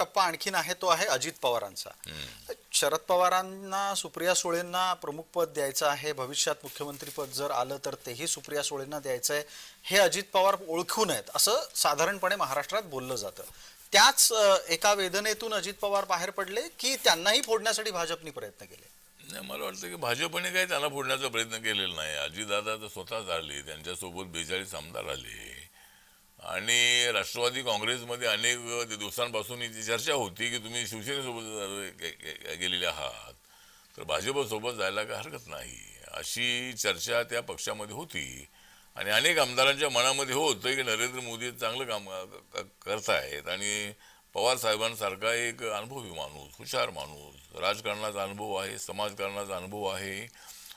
टप्पा आणखीन आहे तो आहे अजित पवारांचा. शरद पवारांना सुप्रिया सुळेंना प्रमुख पद द्यायचं आहे भविष्यात मुख्यमंत्री पद जर आलं तर तेही सुप्रिया सुळेंना द्यायचं आहे. हे अजित पवार ओळखून आहेत असं साधारणपणे महाराष्ट्रात बोललं जातं. त्याच एका वेदनेतून अजित पवार बाहेर पडले की त्यांनाही फोडण्यासाठी भाजपने प्रयत्न केले. नाही मला वाटतं की भाजपने काही त्यांना फोडण्याचा प्रयत्न केलेला नाही. अजितदादा तर स्वतःच आले त्यांच्यासोबत बेचाळीस आमदार आले. आणि राष्ट्रवादी काँग्रेसमध्ये अनेक दिवसांपासून ही चर्चा होती की तुम्ही शिवसेनेसोबत गेलेले आहात. तर भाजपसोबत जायला काही हरकत नाही. अशी चर्चा त्या पक्षामध्ये होती. आणि अनेक आमदारांच्या मनामध्ये हो होतं की नरेंद्र मोदी चांगलं काम करत आहेत करतायत. आणि पवार साहेबांसारखा एक अनुभवी माणूस हुशार माणूस राजकारणाचा अनुभव आहे समाजकारणाचा अनुभव आहे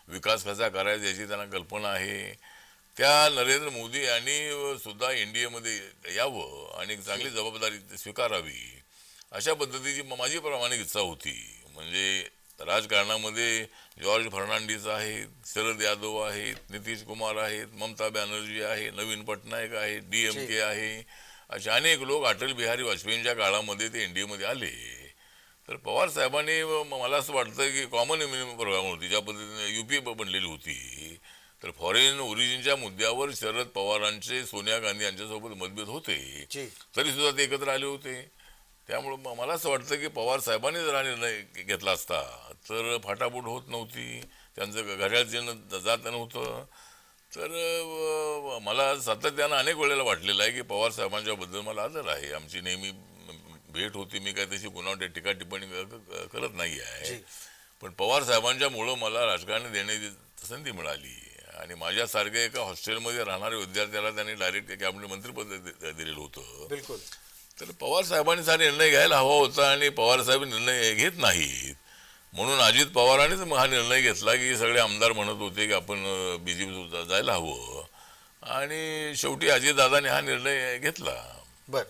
विकास कसा करायचा याची त्यांना कल्पना आहे. त्या नरेंद्र मोदी यांनी सुद्धा एनडीएमध्ये यावं आणि चांगली जबाबदारी स्वीकारावी अशा पद्धतीची माझी प्रामाणिक इच्छा होती. म्हणजे राजकारणामध्ये जॉर्ज फर्नांडिस आहेत शरद यादव आहेत नितीश कुमार आहेत ममता बॅनर्जी आहे नवीन पटनायक आहे डी एम के आहे असे अनेक लोक अटल बिहारी वाजपेयींच्या काळामध्ये ते एनडीएमध्ये आले. तर पवार साहेबांनी मला असं वाटतं की कॉमन इम्युनिटी प्रोग्राम होती ज्या पद्धतीने युपी बनलेली होती. तर फॉरेन ओरिजिनच्या मुद्द्यावर शरद पवारांचे सोनिया गांधी यांच्यासोबत मतभेद होते. तरी सुद्धा ते एकत्र आले होते. त्यामुळे मला असं वाटतं की पवार साहेबांनी जर हा निर्णय घेतला असता तर फाटाफूट होत नव्हती. त्यांचं घड्याळ चिन्ह जात नव्हतं. तर मला सातत्यानं अनेक वेळेला वाटलेलं आहे की पवार साहेबांच्या बद्दल मला आदर आहे. आमची नेहमी भेट होती. मी काय तशी कुणावर टीका टिप्पणी करत नाही आहे. पण पवार साहेबांच्या मुळं मला राजकारणी देण्याची संधी मिळाली. आणि माझ्यासारख्या एका हॉस्टेलमध्ये राहणाऱ्या विद्यार्थ्याला त्यांनी डायरेक्ट कॅबिनेट मंत्रीपद दिलेलं होतं. बिलकुल. तर पवार साहेबांनी हा निर्णय घ्यायला हवा होता आणि पवार साहेब निर्णय घेत नाहीत. म्हणून अजित पवारांनीच मग हा निर्णय घेतला की सगळे आमदार म्हणत होते की आपण बीजेपी जायला हवं. आणि शेवटी अजितदादांनी हा निर्णय घेतला. बर.